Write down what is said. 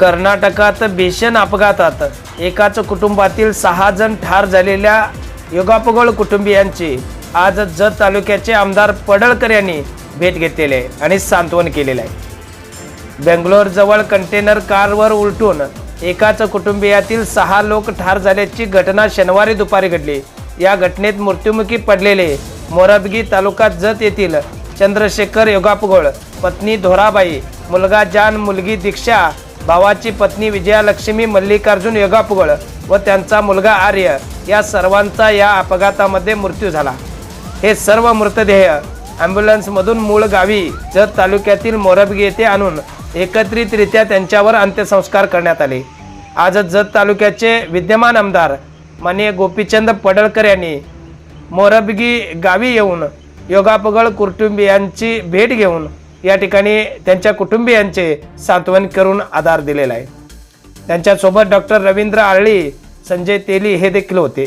कर्नाटकात भीषण अपघातात. एकाच कुटुंबातील सहा जण ठार झालेल्या योगापगोळ कुटुंबियांची आज जत तालुक्याचे आमदार पडळकर यांनी भेट घेतलेली आहे आणि सांत्वन केलेलं आहे. बेंगलोरजवळ कंटेनर कारवर उलटून एकाच कुटुंबियातील सहा लोक ठार झाल्याची घटना शनिवारी दुपारी घडली. या घटनेत मृत्युमुखी पडलेले मोरबगी तालुका जत येथील चंद्रशेखर योगापगोळ पत्नी धोराबाई मुलगा जान मुलगी दीक्षा भावाची पत्नी विजयालक्ष्मी मल्लिकार्जुन योगापगोळ व त्यांचा मुलगा आर्य या सर्वांचा या अपघातामध्ये मृत्यू झाला. हे सर्व मृतदेह ॲम्ब्युलन्समधून मूळ गावी जत तालुक्यातील मोरबगी येथे आणून एकत्रितरित्या त्यांच्यावर अंत्यसंस्कार करण्यात आले. आज जत तालुक्याचे विद्यमान आमदार माननीय गोपीचंद पडळकर यांनी मोरबगी गावी येऊन योगापगळ कुटुंबियांची भेट घेऊन या ठिकाणी त्यांच्या कुटुंबियांचे सांत्वन करून आधार दिलेला आहे. त्यांच्यासोबत डॉक्टर रवींद्र आळळी संजय तेली हे देखील होते.